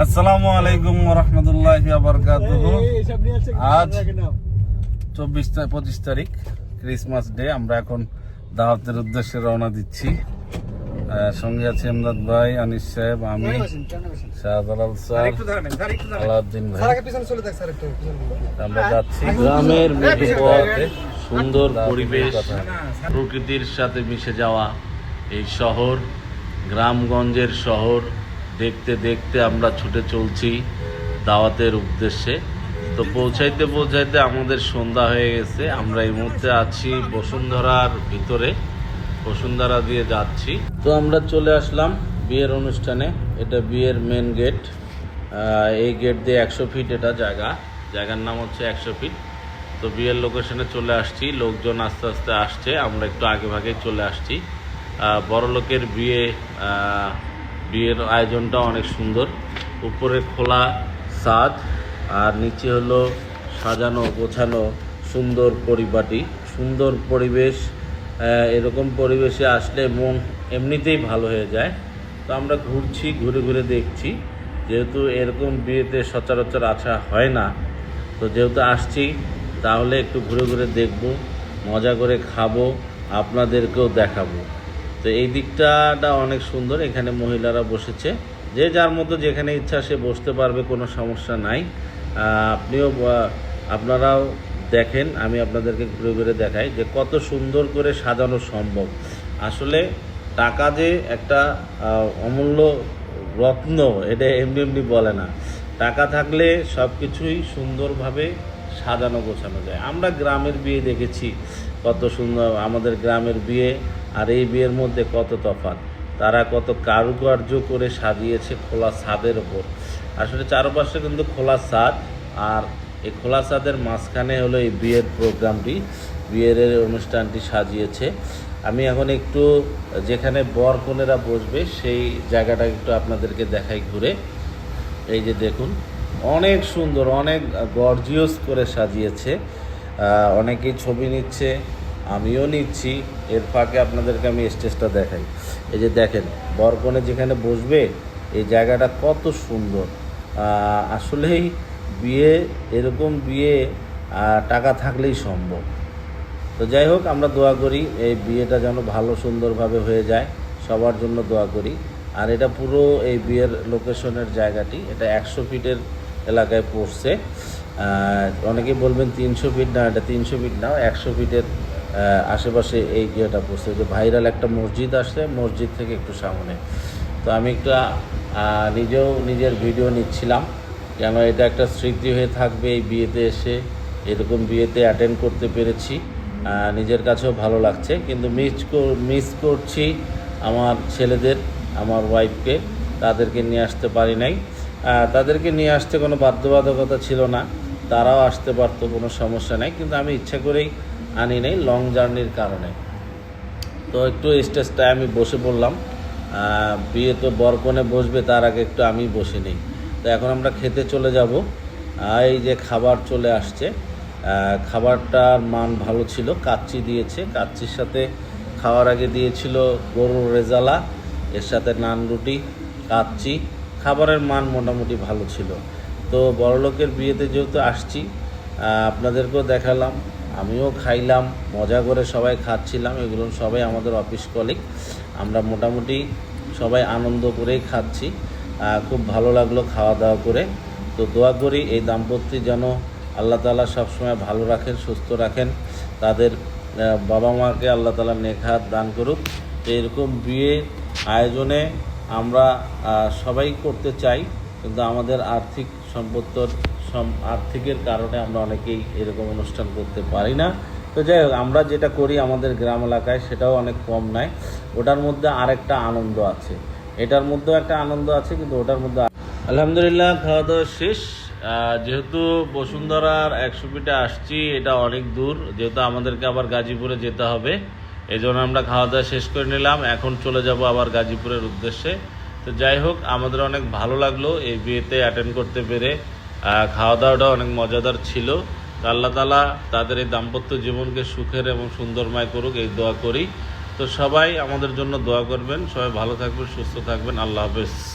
আসসালামু আলাইকুম রহমতুল্লাহ বারকাতুহ। আজ চব্বিশ পঁচিশ তারিখ ক্রিসমাস ডে আমরা এখন দাওয়াতের উদ্দেশ্যে রওনা দিচ্ছি। সঙ্গে আছে এমদাদ ভাই আনিস সাহেব আমি শাহজালাল স্যার আলাউদ্দিন ভাই। আমরা যাচ্ছি। গ্রামের মধ্যে সুন্দর পরিবেশ প্রকৃতির সাথে মিশে যাওয়া এই শহর গ্রামগঞ্জের শহর দেখতে দেখতে আমরা ছুটে চলছি দাওয়াতের উদ্দেশ্যে। তো পৌঁছাইতে পৌঁছাইতে আমাদের সন্ধ্যা হয়ে গেছে। আমরা এই মুহূর্তে আছি বসুন্ধরার ভিতরে। বসুন্ধরা দিয়ে যাচ্ছি। তো আমরা চলে আসলাম বিয়ের অনুষ্ঠানে। এটা বিয়ের মেন গেট এই গেট দিয়ে একশো ফিট এটা জায়গা। জায়গার নাম হচ্ছে একশো ফিট তো বিয়ের লোকেশনে চলে আসছি। লোকজন আস্তে আস্তে আসছে। আমরা একটু আগে ভাগে চলে আসছি। আহ, বড় লোকের বিয়ে বিয়ের আয়োজনটা অনেক সুন্দর। উপরে খোলা সাদ আর নিচে হলো সাজানো, গোছানো সুন্দর পরিপাটি। সুন্দর পরিবেশ এরকম পরিবেশে আসলে মন এমনিতেই ভালো হয়ে যায়। তো আমরা ঘুরছি, ঘুরে ঘুরে দেখছি। যেহেতু এরকম বিয়েতে সচরাচর আসা হয় না, তো যেহেতু আসছি, তাহলে একটু ঘুরে ঘুরে দেখব, মজা করে খাব, আপনাদেরকেও দেখাবো। তো এই দিকটাটা অনেক সুন্দর, এখানে মহিলারা বসেছে। যে যার মতো যেখানে ইচ্ছা সে বসতে পারবে, কোনো সমস্যা নাই। আপনিও আপনারাও দেখেন, আমি আপনাদেরকে ঘুরে ঘুরে দেখাই যে কত সুন্দর করে সাজানো সম্ভব। আসলে টাকা যে একটা অমূল্য রত্ন, এটা এমনি এমনি বলে না। টাকা থাকলে সব কিছুই সুন্দরভাবে সাজানো গোছানো যায়। আমরা গ্রামের বিয়ে দেখেছি, কত সুন্দর, আমাদের গ্রামের বিয়ে আর এই বিয়ের মধ্যে কত তফাৎ? তারা কত কারুকার্য করে সাজিয়েছে খোলা ছাদের ওপর আসলে চারপাশে কিন্তু খোলা ছাদ, আর এই খোলা ছাদের মাঝখানে হলো এই বিয়ের প্রোগ্রামটি, বিয়ের অনুষ্ঠানটি সাজিয়েছে। আমি এখন একটু যেখানে বর কনেরা বসবে, সেই জায়গাটা একটু আপনাদেরকে দেখাই ঘুরে। এই যে দেখুন, অনেক সুন্দর, অনেক গর্জিয়াস করে সাজিয়েছে। অনেকেই ছবি নিচ্ছে আমিও নিচ্ছি, এর ফাঁকে আপনাদেরকে আমি স্টেজটা দেখাই। এই যে দেখেন, বরকনে যেখানে বসবে, এই জায়গাটা কত সুন্দর। আসলেই বিয়ে, এরকম বিয়ে টাকা থাকলেই সম্ভব। তো যাই হোক, আমরা দোয়া করি, এই বিয়েটা যেন ভালো, সুন্দরভাবে হয়ে যায়। সবার জন্য দোয়া করি। আর এটা পুরো এই বিয়ের লোকেশনের জায়গাটি, এটা একশো ফিটের এলাকায় পড়ছে। অনেকে বলবেন তিনশো ফিট না, এটা তিনশো ফিট না, একশো ফিটের আশেপাশে এই ইয়েটা পড়ছে যে ভাইরাল একটা মসজিদ আসছে, মসজিদ থেকে একটু সামনে। তো আমি একটু নিজেও নিজের ভিডিও নিচ্ছিলাম, কেন এটা একটা স্মৃতি হয়ে থাকবে এই বিয়েতে এসে, এরকম বিয়েতে অ্যাটেন্ড করতে পেরেছি। নিজের কাছেও ভালো লাগছে, কিন্তু মিস মিস করছি আমার ছেলেদের, আমার ওয়াইফকে তাদেরকে নিয়ে আসতে পারি নাই। তাদেরকে নিয়ে আসতে কোনো বাধ্যবাধকতা ছিল না, তারাও আসতে পারতো, কোনো সমস্যা নাই, কিন্তু আমি ইচ্ছা করেই আনি নাই লং জার্নির কারণে। তো একটু স্টেজটায় আমি বসে পড়লাম। বিয়ে তো বরকনে বসবে, তার আগে একটু আমি বসে নিই। তো এখন আমরা খেতে চলে যাব। এই যে খাবার চলে আসছে। খাবারটার মান ভালো ছিল, কাচ্চি দিয়েছে। কাচ্চির সাথে খাওয়ার আগে দিয়েছিল গরুর রেজালা, এর সাথে নান রুটি, কাচ্চি। খাবারের মান মোটামুটি ভালো ছিল। তো বড়লোকের বিয়েতে যেহেতু আসছি আপনাদেরকেও দেখালাম। আমিও খাইলাম, মজা করে সবাই খাচ্ছিলাম, এগুলো সবাই আমাদের অফিস কলিগ আমরা মোটামুটি সবাই আনন্দ করেই খাচ্ছি খুব ভালো লাগল খাওয়া দাওয়া করে। তো দোয়া করি এই দাম্পত্য যেন আল্লাহ তালা সবসময় ভালো রাখেন, সুস্থ রাখেন। তাদের বাবা মাকে আল্লাহ তালা নেখাত দান করুক। এরকম বিয়ে আয়োজনে আমরা সবাই করতে চাই, কিন্তু আমাদের আর্থিক সম্পত্তর সম- আর্থিকের কারণে আমরা অনেকেই এরকম অনুষ্ঠান করতে পারি না। তো যাই হোক, আমরা যেটা করি আমাদের গ্রাম এলাকায়, সেটাও অনেক কম নয় ওটার মধ্যে আরেকটা আনন্দ আছে। এটার মধ্যেও একটা আনন্দ আছে, কিন্তু ওটার মধ্যে আলহামদুলিল্লাহ, খাওয়া দাওয়া শেষ। যেহেতু বসুন্ধরার একশো ফিটে আসছি, এটা অনেক দূর। যেহেতু আমাদেরকে আবার গাজীপুরে যেতে হবে এই জন্য আমরা খাওয়া দাওয়া শেষ করে নিলাম। এখন চলে যাব আবার গাজীপুরের উদ্দেশ্যে। তো যাই হোক, আমাদের অনেক ভালো লাগল এই বিয়েতে অ্যাটেন্ড করতে পেরে। খাওয়া দাওয়াটা অনেক মজাদার ছিল। আল্লাহ তালা তাদের এই দাম্পত্য জীবনকে সুখের এবং সুন্দরময় করুক, এই দোয়া করি। তো সবাই আমাদের জন্য দোয়া করবেন। সবাই ভালো থাকবেন, সুস্থ থাকবেন। আল্লাহ হাফেজ।